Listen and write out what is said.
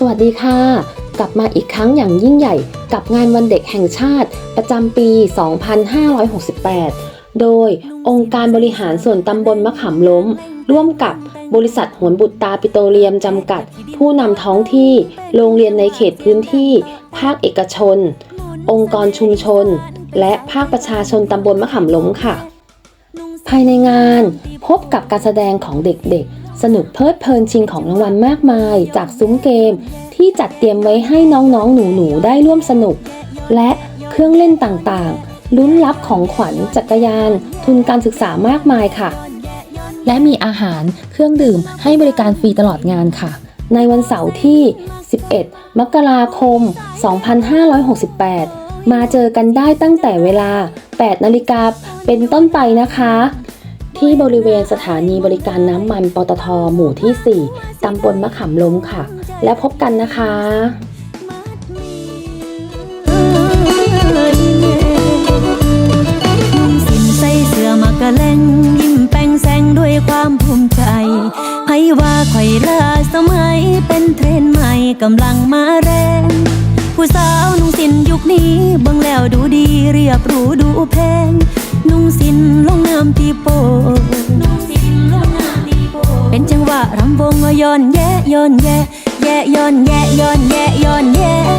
สวัสดีค่ะ กลับมาอีกครั้งอย่างยิ่งใหญ่ กับงานวันเด็กแห่งชาติ ประจำปี 2568 โดยองค์การบริหารส่วนตำบลมะขามล้ม ร่วมกับบริษัทหวนบุตรตาปิโตรเลียมจำกัด ผู้นำท้องที่ โรงเรียนในเขตพื้นที่ ภาคเอกชน องค์กรชุมชน และภาคประชาชนตำบลมะขามล้มค่ะ ภายในงานพบกับการแสดงของเด็กๆ สนุกเพลิดเพลินชิงของรางวัลมากมาย จากซุ้มเกม ที่จัดเตรียมไว้ให้น้องๆ หนูๆ ได้ร่วมสนุก และเครื่องเล่นต่างๆ ลุ้นรับของขวัญจักรยาน ทุนการศึกษามากมายค่ะ และมีอาหารเครื่องดื่มให้บริการฟรีตลอดงานค่ะ ในวันเสาร์ที่ 11 มกราคม 2568 มาเจอกันได้ตั้งแต่เวลา 8 นาฬิกาเป็นต้นไปนะคะ ที่บริเวณสถานีบริการน้ำมันปตทหมู่ที่ 4 ตำบลมะขามล้มค่ะ แล้วพบกันนะคะนุ่งสิ้นใส่เสื้อมากะแลงยิ้มแป้งแซงด้วยความภูมิใจให้ว่าข่ลาสมัยเป็นเทรนใหม่กำลังมาแรงผู้สาวนุ่งสินยุคนี้บิ่งแล้วดูดีเรียบหรูดูแพง นุ่งสิ้น ย้อนแย่ย้อนแย่แย่ย้อนแย่ย้อนแย่ย้อนแย่